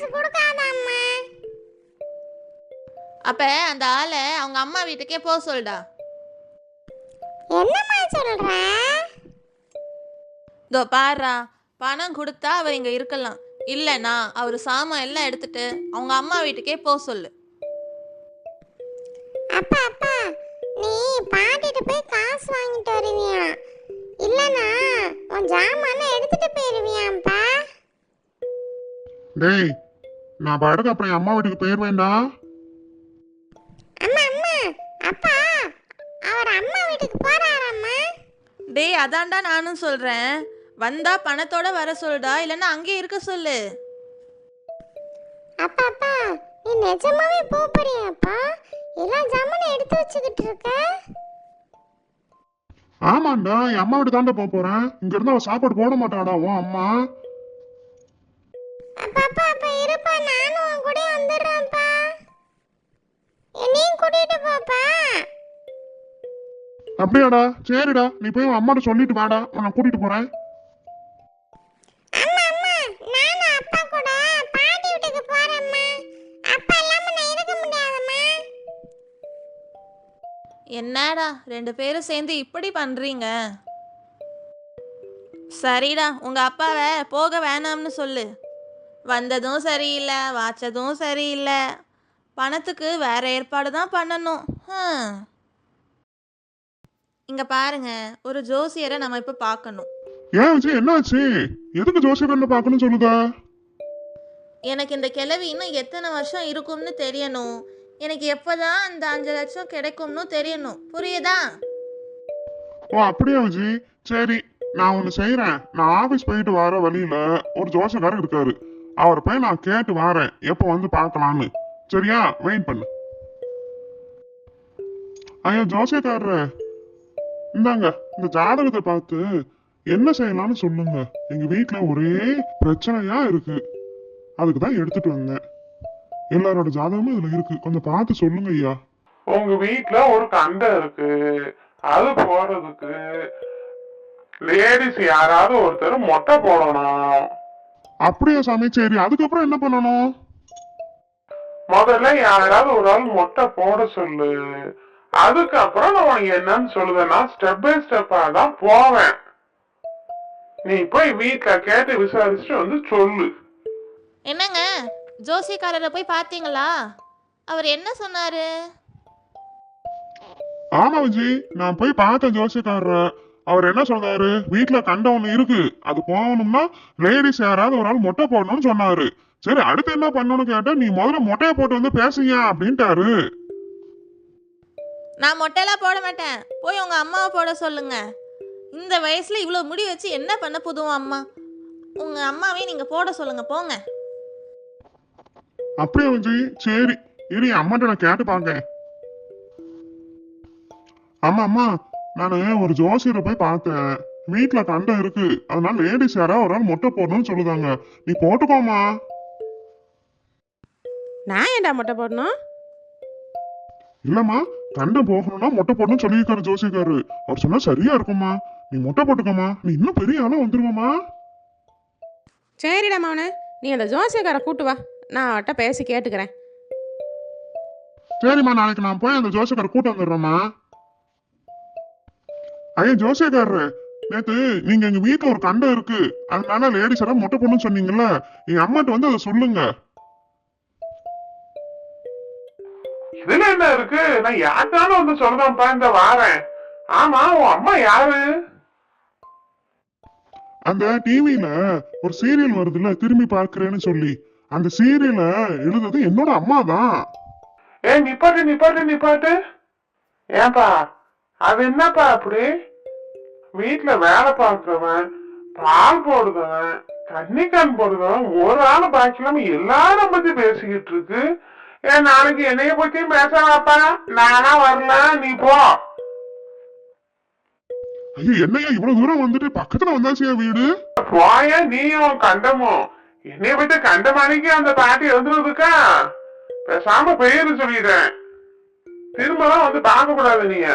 காசு கொடுக்காத அம்மா அப்ப அந்த ஆளை அவங்க அம்மா வீட்டுக்கே போக சொல்டா. என்னம்மா சொல்ற? இதோ பாருடா பணம் கொடுத்தா அவர் இங்க இருக்கலாம். இல்லைனா அவர் சாமான் எல்லாம் எடுத்துட்டு அவங்க அம்மா வீட்டுக்கே போக சொல்லு. அப்பா அப்பா நீ பாட்டிட்டு போய் காசு வாங்கிட்டு வருவியா? இல்லனா உன் ஜாமான எடுத்துட்டு போயிருவியாம்ப்பா? டேய் நான் பாட்டுக்கு அப்புறம் அம்மா வீட்டுக்கு போயிருவேன்டா. அம்மா அம்மா அப்பா அவர் அம்மா வீட்டுக்கு போறாராம்மா டேய் அதான்டா நானும் சொல்றேன். வந்தா பணத்தோட வர சொல்டா இல்லைன்னா அங்கேயே இருக்க சொல்லு. அப்பா அப்பா நீ நிஜமாவே போக போறியாப்பா எல்லா ஜாமானும் எடுத்து வச்சுக்கிட்டு இருக்க? ஆமாண்டா என் அம்மா வீட்டு தாண்டா போக போறேன் இங்க இருந்து அவ சாப்பாடு போட மாட்டாடா உன் அம்மா. என்னையும் கூட்டிட்டு போப்பா. அப்படியாடா சரிடா. நீ போய் அம்மாட்ட சொல்லிட்டு வாடா. உன்னை கூட்டிட்டு போறேன். அம்மா அம்மா நானும் அப்பா கூட பாட்டி வீட்டுக்கு போறேம்மா. அப்பா இல்லாம நான் இருக்க முடியாதம்மா. என்னடா ரெண்டு பேரும் சேர்ந்து இப்படி பண்றீங்க? சரிடா உங்க அப்பாவை போக வேணாம்னு சொல்லு. வந்ததும் சரியில்லை வாச்சதும் சரியில்லை. பணத்துக்கு வேற ஏற்பாடு தான் பண்ணணும். இங்க பாருங்க ஒரு ஜோசியரை நம்ம இப்ப பார்க்கணும். ஏன் விஜய் என்னாச்சு? எதுக்கு ஜோசியக்காரனை பார்க்கணும்னு சொல்லுதா? எனக்கு இந்த கிழவி இன்னும் எத்தனை வருஷம் இருக்கும்னு தெரியணும். எனக்கு எப்போதான் அந்த அஞ்சு லட்சம் கிடைக்கும்னு தெரியணும். புரியுதா? ஓ அப்படியா விஜய்? சரி நான் ஒன்று செய்கிறேன் நான் ஆஃபீஸ் போயிட்டு வர வழியில ஒரு ஜோசியக்காரர் இருக்காரு. அவரை போய் நான் கேட்டு வரேன். எப்போ வந்து பார்க்கலான்னு சரியா? வெயிட் பண்ணு. ஐயோ ஜோசியக்காரரு இந்தாங்க இந்த ஜாதகத்தை பார்த்து என்ன செய்யலாம்னு சொல்லுங்க. எங்க வீட்ல ஒரே பிரச்சனையா இருக்கு. அதுக்கு தான் எடுத்துட்டு வந்தேன். எல்லாரோட ஜாதகமும் இதுல இருக்கு. கொஞ்சம் பார்த்து சொல்லுங்க ஐயா. உங்க வீட்ல ஒரு கண்டை இருக்கு. அது போறதுக்கு லேடிஸ் யாராவது ஒருத்தர் மொட்டை போடணும். அப்படியா சாமி? சரி அதுக்கப்புறம் என்ன பண்ணணும்? முதல்ல யாராவது ஒரு ஆள் மொட்டை போட சொல்லு. அதுக்கப்புறம் நான் உனக்கு என்னன்னு சொல்லுவேன்னா ஸ்டெப் பை ஸ்டெப்பா தான் போவேன். நீ போய் வீட்ல கேட்டு விசாரிச்சுட்டு வந்து சொல்லு. என்னங்க? ஜோசியக்காரரை போய் பார்த்தீங்களா? அவர் என்ன சொன்னாரு? ஆமா விஜய் நான் போய் பார்த்தேன் ஜோசியக்காரர் அவர் என்ன சொன்னாரு? வீட்ல கண்ட ஒண்ணு இருக்கு. அது போகணும்னா லேடிஸ் யாராவது ஒரு ஆள் மொட்டை போடணும்னு சொன்னாரு. சரி அடுத்து என்ன பண்ணணும்னு கேட்டா நீ முதல்ல மொட்டையை போட்டு வந்து பேசுங்க அப்படின்ட்டாரு. நான் மொட்டையெல்லாம் போட மாட்டேன். போய் உங்க அம்மாவை போட சொல்லுங்க. இந்த வயசுல இவ்வளோ முடி வச்சு என்ன பண்ண புதுவும் அம்மா? உங்க அம்மாவையும் நீங்க போட சொல்லுங்க போங்க. அப்படியா விஜய் சரி இரு அம்மாட்ட நான் கேட்டு பார்க்கேன் ஆமா அம்மா நானு ஒரு ஜோசியரை போய் பார்த்தேன். வீட்ல கண்டம் இருக்கு. அதனால லேடிஸ் யாராவது ஒரு ஆள் மொட்டை போடணும்னு சொல்லுதாங்க. நீ போட்டுக்கோமா நான் ஏன்டா மொட்டை போடணும்? இல்லம்மா கண்டம் போகணும்னா மொட்டை போடணும்னு சொல்லியிருக்காரு ஜோசியக்காரு. அவர் சொன்னா சரியா இருக்கும்மா. நீ மொட்டை போட்டுக்கோமா நீ இன்னும் பெரிய ஆளா வந்துருவாமா சரிடா மவனே. நீ அந்த ஜோசியக்காரை கூட்டு வா. நான் அவட்ட பேசி கேட்டுக்கிறேன். சரிம்மா நாளைக்கு நான் போய் அந்த ஜோசியக்காரை கூட்டு வந்துடுறேம்மா. ஐயா ஜோசியக்காரரு நேத்து நீங்க எங்க வீட்டுல ஒரு கண்டம் இருக்கு. அதனால லேடிஸ் எல்லாம் மொட்டை போடணும்னு சொன்னீங்கல்ல. என் அம்மாட்ட வந்து அதை சொல்லுங்க. இதுல என்ன இருக்கு? நான் யார்ட்டாலும் வந்து சொல்றேன்ப்பா இந்த வாரேன். ஆமா உன் அம்மா யாரு? அந்த டிவில ஒரு சீரியல் வருதுல்ல திரும்பி பார்க்கிறேன்னு சொல்லி. அந்த சீரியல எழுதுறது என்னோட அம்மா தான் ஏ நிப்பாட்டு நிப்பாட்டு நிப்பாட்டு. ஏன்பா அது என்னப்பா அப்படி? வீட்டுல வேலை பார்க்கிறவன் பால் போடுறவன் தண்ணிக்கான் போடுறவன் ஒரு ஆள் பாக்கி இல்லாம எல்லாரும் பத்தி பேசிக்கிட்டு இருக்கு. ஏன் நாளைக்கு என்னைய பத்தியும் பேசலாப்பா நானா வரல நீ போ. ஐயோ என்னையா இவ்வளவு தூரம் வந்துட்டு பக்கத்துல வந்தாச்சியா வீடு? போய நீயும் கண்டமும். என்னைய பத்தி கண்ட மணிக்கு அந்த பாட்டி எழுந்துருதுக்கா பேசாம பெயரு சொல்லிடுறேன் திரும்பலாம் வந்து பார்க்க கூடாது நீங்க